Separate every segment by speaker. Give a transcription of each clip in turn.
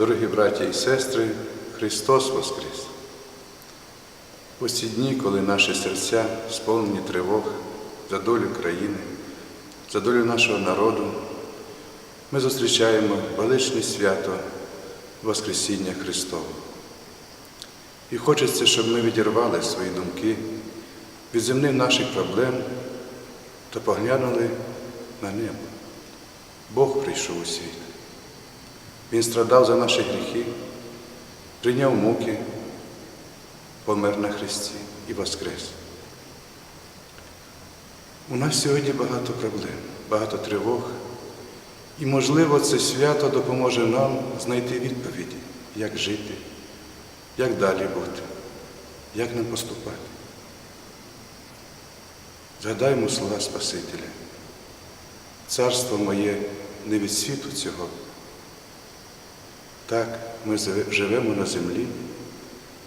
Speaker 1: Дорогі браті і сестри, Христос Воскрес! У ці дні, коли наші серця сповнені тривог за долю країни, за долю нашого народу, ми зустрічаємо величне свято Воскресіння Христового. І хочеться, щоб ми відірвали свої думки від земних наших проблем та поглянули на небо. Бог прийшов у світ. Він страдав за наші гріхи, прийняв муки, помер на Христі і воскрес. У нас сьогодні багато проблем, багато тривог, і, можливо, це свято допоможе нам знайти відповіді, як жити, як далі бути, як нам поступати. Згадаймо слова Спасителя. Царство моє не від світу цього. Так, ми живемо на землі,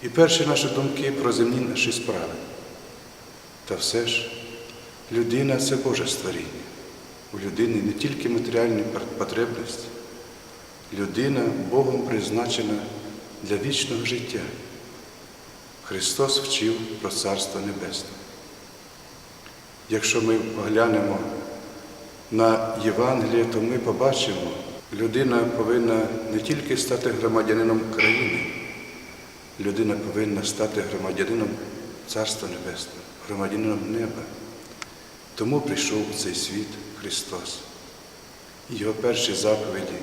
Speaker 1: і перші наші думки про земні наші справи. Та все ж людина це Боже створіння. У людини не тільки матеріальні потребності, людина Богом призначена для вічного життя. Христос вчив про Царство Небесне. Якщо ми поглянемо на Євангеліє, то ми побачимо, людина повинна не тільки стати громадянином країни, людина повинна стати громадянином Царства Небесного, громадянином неба. Тому прийшов у цей світ Христос. Його перші заповіді,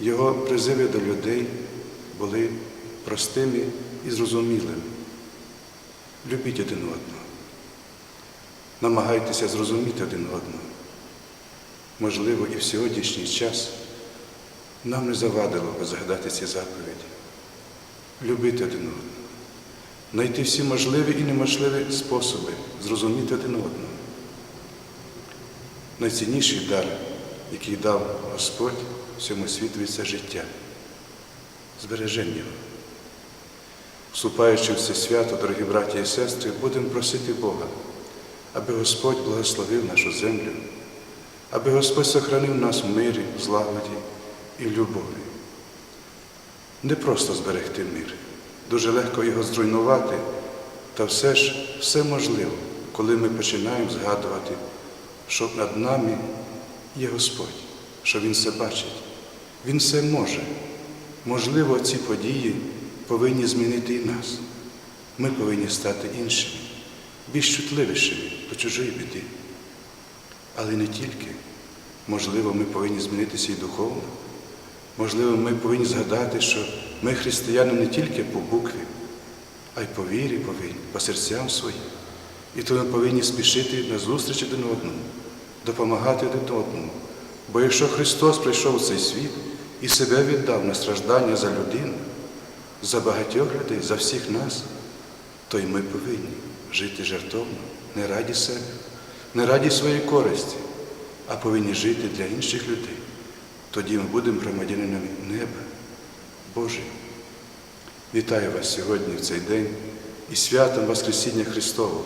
Speaker 1: Його призиви до людей були простими і зрозумілими. Любіть один одного. Намагайтеся зрозуміти один одного. Можливо, і в сьогоднішній час нам не завадило би згадати ці заповіді, любити один одного, знайти всі можливі і неможливі способи зрозуміти один одного. Найцінніший дар, який дав Господь всьому світові, це життя, збереження. Вступаючи в це свято, дорогі браті і сестри, будемо просити Бога, аби Господь благословив нашу землю, аби Господь сохранив нас в мирі, в злагоді і в любові. Не просто зберегти мир, дуже легко його зруйнувати, та все ж все можливо, коли ми починаємо згадувати, що над нами є Господь, що Він все бачить, Він все може. Можливо, ці події повинні змінити і нас. Ми повинні стати іншими, більш чутливішими до чужої біди. Але не тільки. Можливо, ми повинні змінитися і духовно. Можливо, ми повинні згадати, що ми християни не тільки по букві, а й по вірі повинні, по серцям своїм. І тому ми повинні спішити на зустріч один одному, допомагати один одному. Бо якщо Христос прийшов у цей світ і себе віддав на страждання за людину, за багатьох людей, за всіх нас, то й ми повинні жити жертовно, не раді себе, не раді своєї користі, а повинні жити для інших людей. Тоді ми будемо громадянинами неба Божий. Вітаю вас сьогодні в цей день і святом Воскресіння Христового.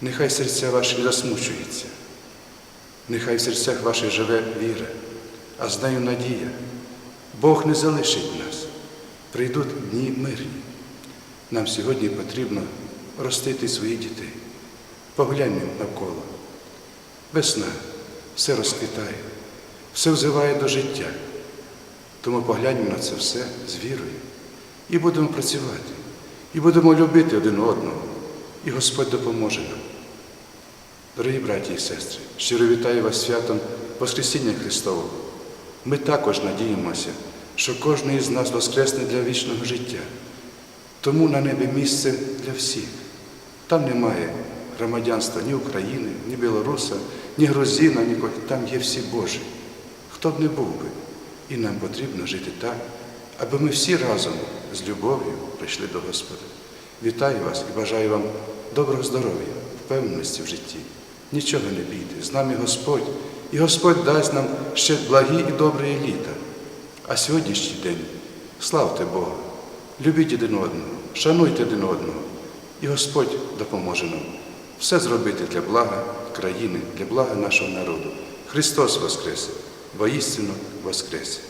Speaker 1: Нехай серця ваші не засмучуються, нехай в серцях ваших живе віра, а з нею надія. Бог не залишить нас. Прийдуть дні мирні. Нам сьогодні потрібно ростити своїх дітей. Погляньмо навколо. Весна все розквітає, все взиває до життя. Тому погляньмо на це все з вірою і будемо працювати, і будемо любити один одного, і Господь допоможе нам. Дорогі браті і сестри, щиро вітаю вас святом Воскресіння Христового. Ми також надіємося, що кожен із нас воскресне для вічного життя. Тому на небі місце для всіх. Там немає громадянства ні України, ні білоруса, ні грузина, ні там є всі Божі. Хто б не був би. І нам потрібно жити так, аби ми всі разом з любов'ю прийшли до Господа. Вітаю вас і бажаю вам доброго здоров'я, впевненості в житті. Нічого не бійте, з нами Господь, і Господь дасть нам ще благі і добрі літа. А сьогоднішній день славте Бога, любіть один одного, шануйте один одного, і Господь допоможе нам все зробити для блага країни, для блага нашого народу. Христос Воскрес, воістину Воскрес!